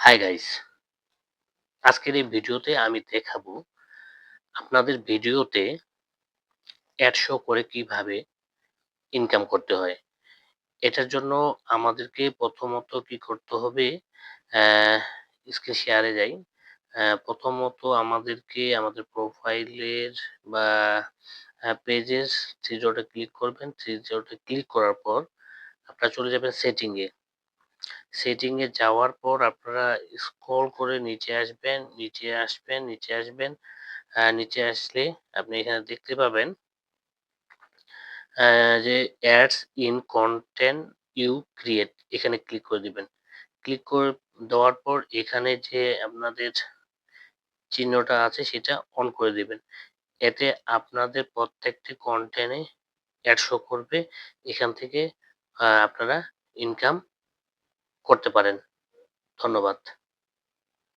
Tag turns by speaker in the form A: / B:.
A: Hi guys আজকের এই ভিডিওতে আমি দেখাবো আপনাদের ভিডিওতে অ্যাড শো করে কীভাবে ইনকাম করতে হয়। এটার জন্য আমাদেরকে প্রথমত কি করতে হবে স্ক্রিন শেয়ারে যাই। প্রথমত আমাদেরকে আমাদের প্রোফাইলের বা পেজের থ্রি ডটে ক্লিক করবেন। থ্রি ডটে ক্লিক করার পর আপনারা চলে যাবেন সেটিংয়ে সেটিং এ যাওয়ার পর আপনারা স্ক্রল করে নিচে আসবেন নিচে আসবেন নিচে আসবেন নিচে আসলে আপনি এখানে দেখতে পাবেন যে ads in content you create এখানে ক্লিক করে দিবেন। ক্লিক করে দেওয়ার পর এখানে যে আপনাদের চিহ্নটা আছে সেটা অন করে দিবেন। এতে আপনাদের প্রত্যেকটি কন্টেন্টে অ্যাড শো করবে। এখান থেকে আপনারা ইনকাম করতে পারেন। ধন্যবাদ।